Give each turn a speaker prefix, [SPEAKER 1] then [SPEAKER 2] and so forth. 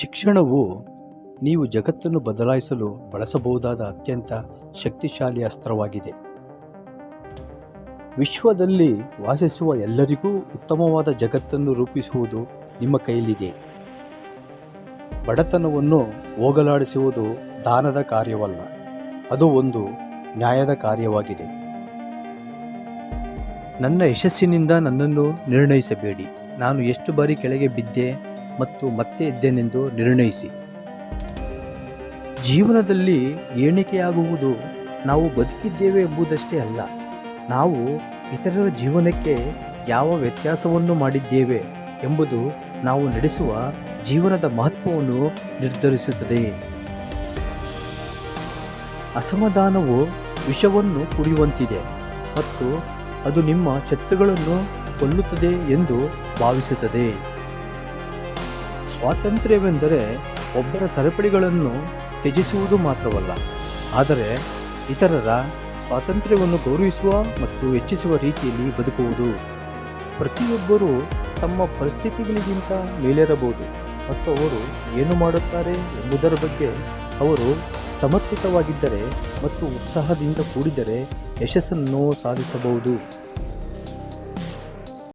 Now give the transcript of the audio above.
[SPEAKER 1] ಶಿಕ್ಷಣವು ನೀವು ಜಗತ್ತನ್ನು ಬದಲಾಯಿಸಲು ಬಳಸಬಹುದಾದ ಅತ್ಯಂತ ಶಕ್ತಿಶಾಲಿ ಅಸ್ತ್ರವಾಗಿದೆ. ವಿಶ್ವದಲ್ಲಿ ವಾಸಿಸುವ ಎಲ್ಲರಿಗೂ ಉತ್ತಮವಾದ ಜಗತ್ತನ್ನು ರೂಪಿಸುವುದು ನಿಮ್ಮ ಕೈಲಿದೆ ಬಡತನವನ್ನು ಹೋಗಲಾಡಿಸುವುದು ದಾನದ ಕಾರ್ಯವಲ್ಲ, ಅದು ಒಂದು ನ್ಯಾಯದ ಕಾರ್ಯವಾಗಿದೆ. ನನ್ನ ಯಶಸ್ಸಿನಿಂದ ನನ್ನನ್ನು ನಿರ್ಣಯಿಸಬೇಡಿ. ನಾನು ಎಷ್ಟು ಬಾರಿ ಕೆಳಗೆ ಬಿದ್ದೆ ಮತ್ತು ಮತ್ತೆ ಇದ್ದೇನೆಂದು ನಿರ್ಣಯಿಸಿ. ಜೀವನದಲ್ಲಿ ಏಣಿಕೆಯಾಗುವುದು ನಾವು ಬದುಕಿದ್ದೇವೆ ಎಂಬುದಷ್ಟೇ ಅಲ್ಲ, ನಾವು ಇತರರ ಜೀವನಕ್ಕೆ ಯಾವ ವ್ಯತ್ಯಾಸವನ್ನು ಮಾಡಿದ್ದೇವೆ ಎಂಬುದು ನಾವು ನಡೆಸುವ ಜೀವನದ ಮಹತ್ವವನ್ನು ನಿರ್ಧರಿಸುತ್ತದೆ. ಅಸಮಾಧಾನವು ವಿಷವನ್ನು ಕುಡಿಯುವಂತಿದೆ ಮತ್ತು ಅದು ನಿಮ್ಮ ಶತ್ರುಗಳನ್ನು ಕೊಲ್ಲುತ್ತದೆ ಎಂದು ಭಾವಿಸುತ್ತದೆ. ಸ್ವಾತಂತ್ರ್ಯವೆಂದರೆ ಒಬ್ಬರ ಸರಪಳಿಗಳನ್ನು ತ್ಯಜಿಸುವುದು ಮಾತ್ರವಲ್ಲ, ಆದರೆ ಇತರರ ಸ್ವಾತಂತ್ರ್ಯವನ್ನು ಗೌರವಿಸುವ ಮತ್ತು ಹೆಚ್ಚಿಸುವ ರೀತಿಯಲ್ಲಿ ಬದುಕುವುದು. ಪ್ರತಿಯೊಬ್ಬರೂ ತಮ್ಮ ಪರಿಸ್ಥಿತಿಗಳಿಗಿಂತ ಮೇಲೇರಬಹುದು, ಮತ್ತು ಅವರು ಏನು ಮಾಡುತ್ತಾರೆ ಎಂಬುದರ ಬಗ್ಗೆ ಅವರು ಸಮರ್ಪಿತವಾಗಿದ್ದರೆ ಮತ್ತು ಉತ್ಸಾಹದಿಂದ ಕೂಡಿದರೆ ಯಶಸ್ಸನ್ನು ಸಾಧಿಸಬಹುದು.